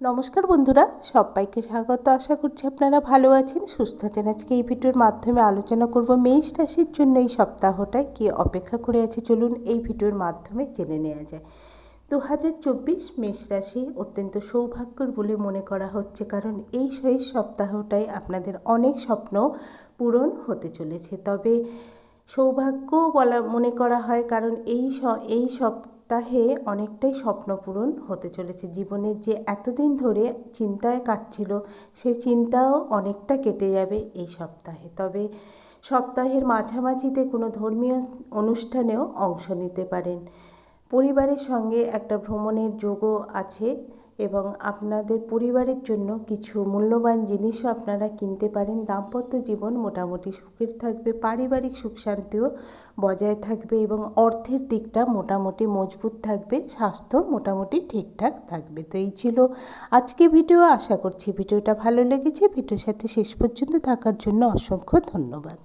নমস্কার বন্ধুরা, সবাইকে স্বাগত। আশা করছি আপনারা ভালো আছেন, সুস্থ আছেন। আজকে এই ভিডিওর মাধ্যমে আলোচনা করব মেষ রাশির জন্য এই সপ্তাহটায় কি অপেক্ষা করে আছে চলুন এই ভিডিওর মাধ্যমে জেনে নেওয়া যায়। দু হাজার চব্বিশ মেষ রাশি অত্যন্ত সৌভাগ্যর বলে মনে করা হচ্ছে, কারণ এই শেষ সপ্তাহটায় আপনাদের অনেক স্বপ্ন পূরণ হতে চলেছে। তবে সৌভাগ্য বলা, মনে করা হয়, কারণ এই এই সপ্তাহে অনেকটাই স্বপ্ন পূরণ হতে চলেছে। জীবনের যে এতদিন ধরে চিন্তায় কাটছিল, সেই চিন্তাও অনেকটা কেটে যাবে এই সপ্তাহে। তবে সপ্তাহের মাঝামাঝিতে কোনো ধর্মীয় অনুষ্ঠানেও অংশ নিতে পারেন। পরিবারের সঙ্গে একটা ভ্রমণের যোগও আছে এবং আপনাদের পরিবারের জন্য কিছু মূল্যবান জিনিসও আপনারা কিনতে পারেন। দাম্পত্য জীবন মোটামুটি সুখের থাকবে, পারিবারিক সুখ শান্তিও বজায় থাকবে এবং অর্থের দিকটা মোটামুটি মজবুত থাকবে, স্বাস্থ্য মোটামুটি ঠিকঠাক থাকবে। তো এই ছিল আজকে ভিডিও। আশা করছি ভিডিওটা ভালো লেগেছে। ভিডিওর সাথে শেষ পর্যন্ত থাকার জন্য অসংখ্য ধন্যবাদ।